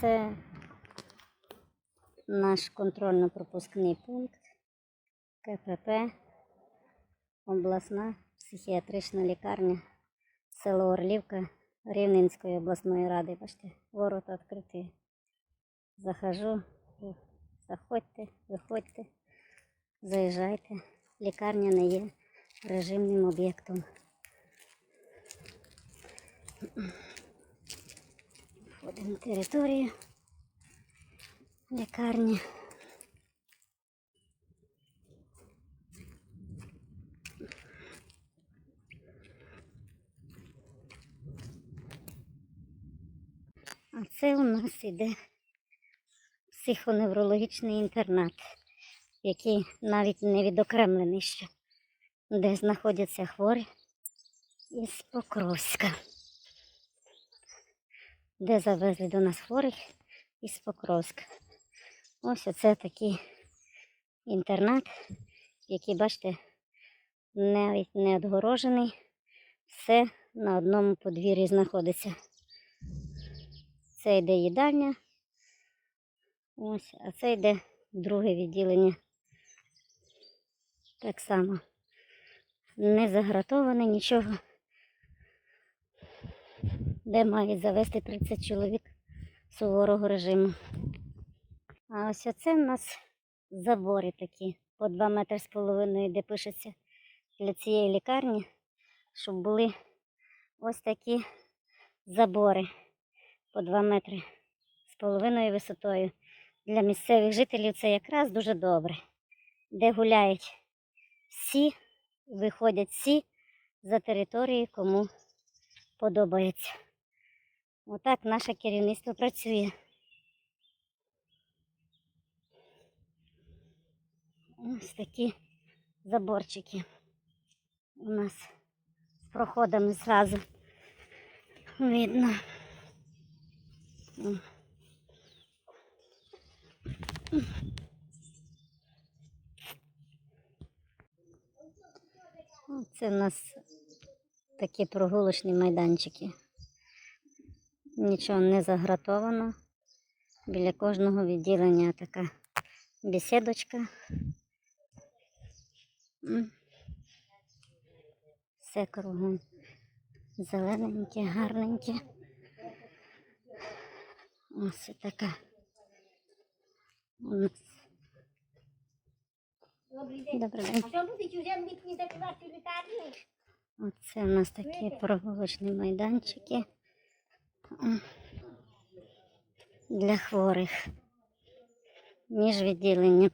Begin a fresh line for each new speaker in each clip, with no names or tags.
Це наш контрольно-пропускний пункт КПП, обласна психіатрична лікарня, село Орлівка Рівненської обласної ради. Бачите, ворота відкриті. Захожу, заходьте, виходьте, заїжджайте. Лікарня не є режимним об'єктом. Територію лікарні. А це у нас іде психоневрологічний інтернат, який навіть не відокремлений ще, де знаходяться хворі із Покровська, де завезли до нас хворих із Покровська. Ось оце такий інтернат, який, бачите, навіть не відгорожений, все на одному подвір'ї знаходиться. Це йде їдальня. Ось, а це йде друге відділення. Так само. Не загратоване нічого. Де мають завести 30 чоловік суворого режиму. А ось оце в нас забори такі по 2 метри з половиною, де пишеться для цієї лікарні, щоб були ось такі забори по 2 метри з половиною висотою. Для місцевих жителів це якраз дуже добре, де гуляють всі, виходять всі за території, кому подобається. Отак наше керівництво працює. Ось такі заборчики у нас з проходами зразу видно. Це в нас такі прогулочні майданчики. Нічого не загратовано. Біля кожного відділення така бесідочка. Все кругом зелененьке, гарненьке. Ось така. У нас. Добрий день.
А що будуть уже митні закривати лікарні?
Оце у нас такі прогулочні майданчики. Для хворих між відділеннями.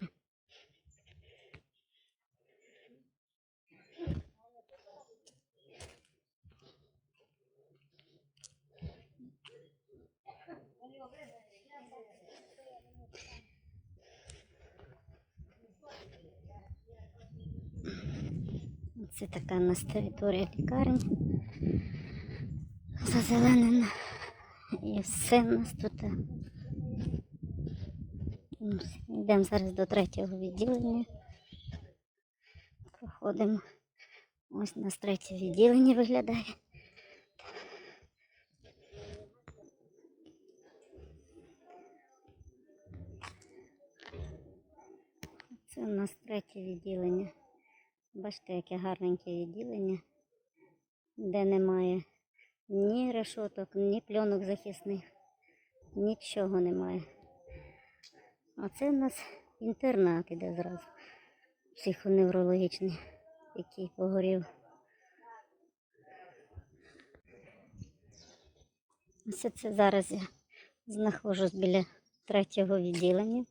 Це така у нас територія лікарні. Зазеленена. І все у нас тут. Йдемо зараз до третього відділення. Проходимо. Ось у нас третє відділення виглядає. Це у нас третє відділення. Бачите, яке гарненьке відділення, де немає ні решоток, ні пленок захисних, нічого немає. А це в нас інтернат іде зразу. Психоневрологічний, який погорів. Ось це зараз я знаходжусь біля третього відділення.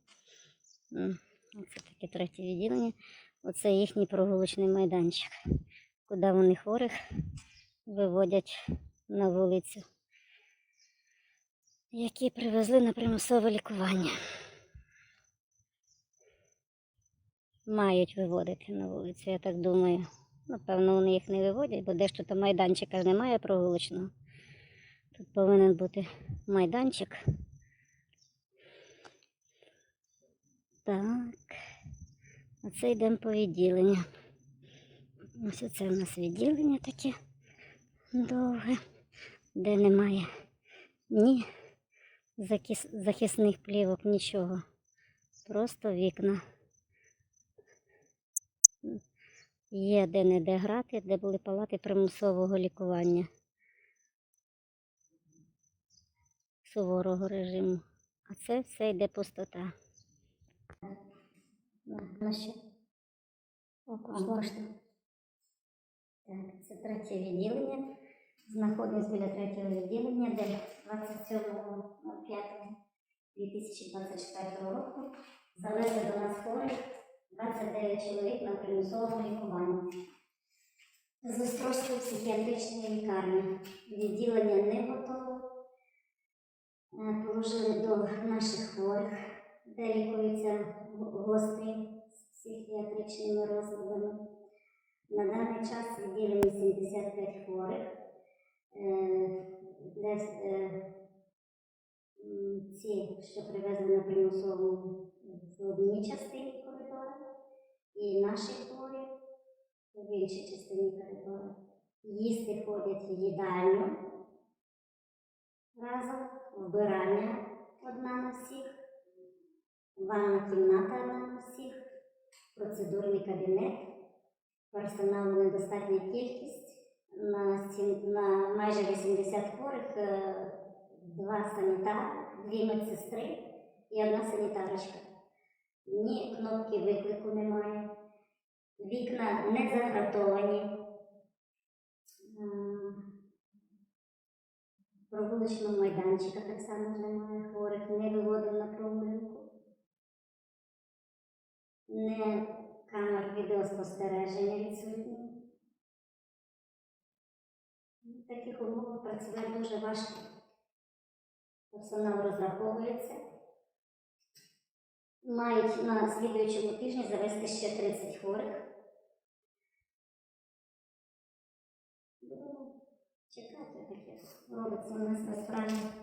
Оце таке третє відділення. Оце їхній прогулочний майданчик, куди вони хворих виводять на вулицю, які привезли на примусове лікування. Мають виводити на вулицю, я так думаю. Напевно, вони їх не виводять, бо дещо там майданчика немає прогулочного. Тут повинен бути майданчик. Так. Оце йдемо по відділенню. Ось це у нас відділення таке довге, де немає ні захисних плівок, нічого. Просто вікна. Є де не де грати, де були палати примусового лікування суворого режиму. А це все йде пустота. Так, це третє відділення. Знаходимось біля третього відділення, де 27.05.2024 року залежить до нас хворих 29 чоловік на примусовому лікуванні. З Острозької психіатричної лікарні. Відділення не готово. Е, Положили до наших хворих, де лікуються гострі з психіатричними розладами. На даний час відділені 75 хворих, де е, ці, що привезли на примусовому в одній частині коридору, і наші хворі в іншій частині коридору. Їсти ходять в їдальню разом, вбирання одна на всіх, ванна кімната одна на всіх, процедурний кабінет персоналу недостатня кількість. На, на майже 80 хворих е, два санітари, дві медсестри і одна санітарочка. Ні кнопки виклику немає. Вікна не загратовані. Прогулочного майданчика так само немає. Хворих не виводив на прогулянку. Не камер відеоспостереження відсутні. В таких умовах працювати дуже важко. Персонал розраховується. Мають на слідуючому тижні завести ще 30 хворих. Будемо чекати таке. Робиться у нас насправді.